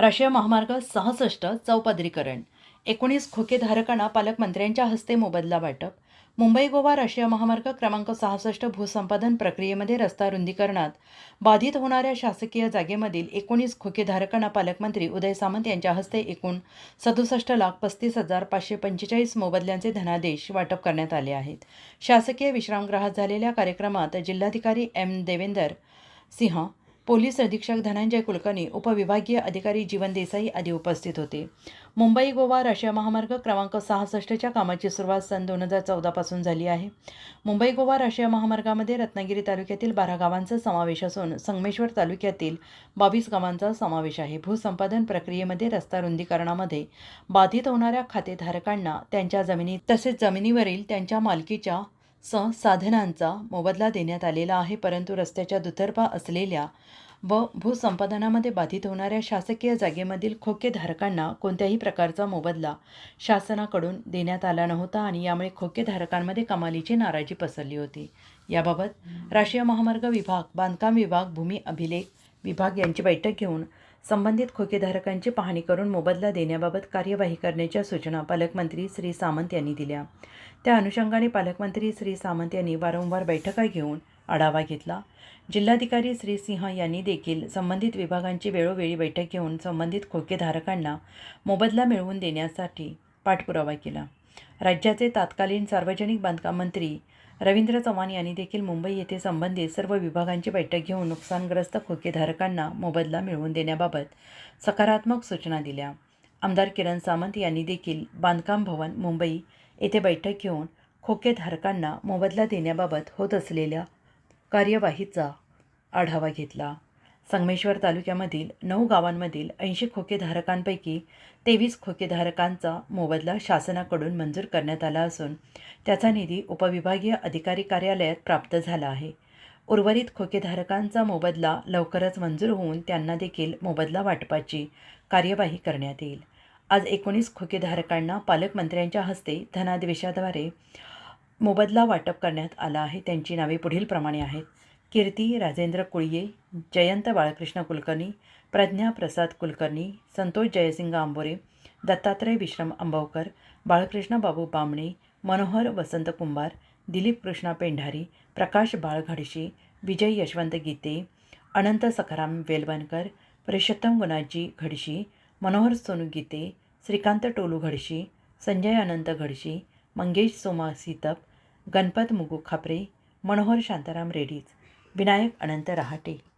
राष्ट्रीय महामार्ग सहासष्ट चौपदरीकरण. एकोणीस खोकेधारकांना पालकमंत्र्यांच्या हस्ते मोबदला वाटप. मुंबई गोवा राष्ट्रीय महामार्ग क्रमांक सहासष्ट भूसंपादन प्रक्रियेमध्ये रस्ता रुंदीकरणात. बाधित होणाऱ्या शासकीय जागेमधील एकोणीस खोकेधारकांना पालकमंत्री उदय सामंत यांच्या हस्ते एकूण सदुसष्ट लाख पस्तीस हजार पाचशे पंचेचाळीस मोबदल्यांचे धनादेश वाटप करण्यात आले आहेत. शासकीय विश्रामगृहात झालेल्या कार्यक्रमात जिल्हाधिकारी एम देवेंदर सिंह पोलीस अधीक्षक धनंजय कुलकर्णी उपविभागीय अधिकारी जीवन देसाई आदी उपस्थित होते. मुंबई गोवा राष्ट्रीय महामार्ग क्रमांक सहासष्टच्या कामाची सुरुवात सन दोन हजार चौदापासून झाली आहे. मुंबई गोवा राष्ट्रीय महामार्गामध्ये रत्नागिरी तालुक्यातील बारा गावांचा समावेश असून संगमेश्वर तालुक्यातील बावीस गावांचा समावेश आहे. भूसंपादन प्रक्रियेमध्ये रस्ता रुंदीकरणामध्ये बाधित होणाऱ्या खातेधारकांना त्यांच्या जमिनी तसेच जमिनीवरील त्यांच्या मालकीच्या स साधनांचा मोबदला देण्यात आलेला आहे परंतु रस्त्याच्या दुतर्फा असलेल्या व भूसंपादनामध्ये बाधित होणाऱ्या शासकीय जागेमधील खोकेधारकांना कोणत्याही प्रकारचा मोबदला शासनाकडून देण्यात आला नव्हता आणि यामुळे खोकेधारकांमध्ये कमालीची नाराजी पसरली होती. याबाबत राष्ट्रीय महामार्ग विभाग बांधकाम विभाग भूमी अभिलेख विभाग यांची बैठक घेऊन संबंधित खोकेधारकांची पाहणी करून मोबदला देण्याबाबत कार्यवाही करण्याच्या सूचना पालकमंत्री श्री सामंत यांनी दिल्या. त्या अनुषंगाने पालकमंत्री श्री सामंत यांनी वारंवार बैठका घेऊन आढावा घेतला. जिल्हाधिकारी श्री सिंह यांनी देखील संबंधित विभागांची वेळोवेळी बैठक घेऊन संबंधित खोकेधारकांना मोबदला मिळवून देण्यासाठी पाठपुरावा केला. राज्याचे तत्कालीन सार्वजनिक बांधकाम मंत्री रवींद्र चव्हाण यांनी देखील मुंबई येथे संबंधित सर्व विभागांची बैठक घेऊन नुकसानग्रस्त खोकेधारकांना मोबदला मिळवून देण्याबाबत सकारात्मक सूचना दिल्या. आमदार किरण सामंत यांनी देखील बांधकाम भवन मुंबई येथे बैठक घेऊन खोकेधारकांना मोबदला देण्याबाबत होत असलेल्या कार्यवाहीचा आढावा घेतला. संगमेश्वर तालुक्यामधील नऊ गावांमधील ऐंशी खोकेधारकांपैकी तेवीस खोकेधारकांचा मोबदला शासनाकडून मंजूर करण्यात आला असून त्याचा निधी उपविभागीय अधिकारी कार्यालयात प्राप्त झाला आहे. उर्वरित खोकेधारकांचा मोबदला लवकरच मंजूर होऊन त्यांना देखील मोबदला वाटपाची कार्यवाही करण्यात येईल. आज एकोणीस खोकेधारकांना पालकमंत्र्यांच्या हस्ते धनादेशाद्वारे मोबदला वाटप करण्यात आला आहे. त्यांची नावे पुढीलप्रमाणे आहेत. कीर्ती राजेंद्र कुळये जयंत बाळकृष्ण कुलकर्णी प्रज्ञा प्रसाद कुलकर्णी संतोष जयसिंग आंबोरे दत्तात्रय विश्रम आंबवकर बाळकृष्ण बाबू बामणे मनोहर वसंत कुंभार दिलीप कृष्णा पेंढारी प्रकाश बाळघडशी विजय यशवंत गीते अनंत सखाराम वेलवणकर पुरुषोत्तम गुणाजी घडशी मनोहर सोनू गीते श्रीकांत टोलू घडशी संजय अनंत घडशी मंगेश सोमा सीतप गणपत मुगू खापरे मनोहर शांताराम रेडीज विनायक अनंत रहाटे.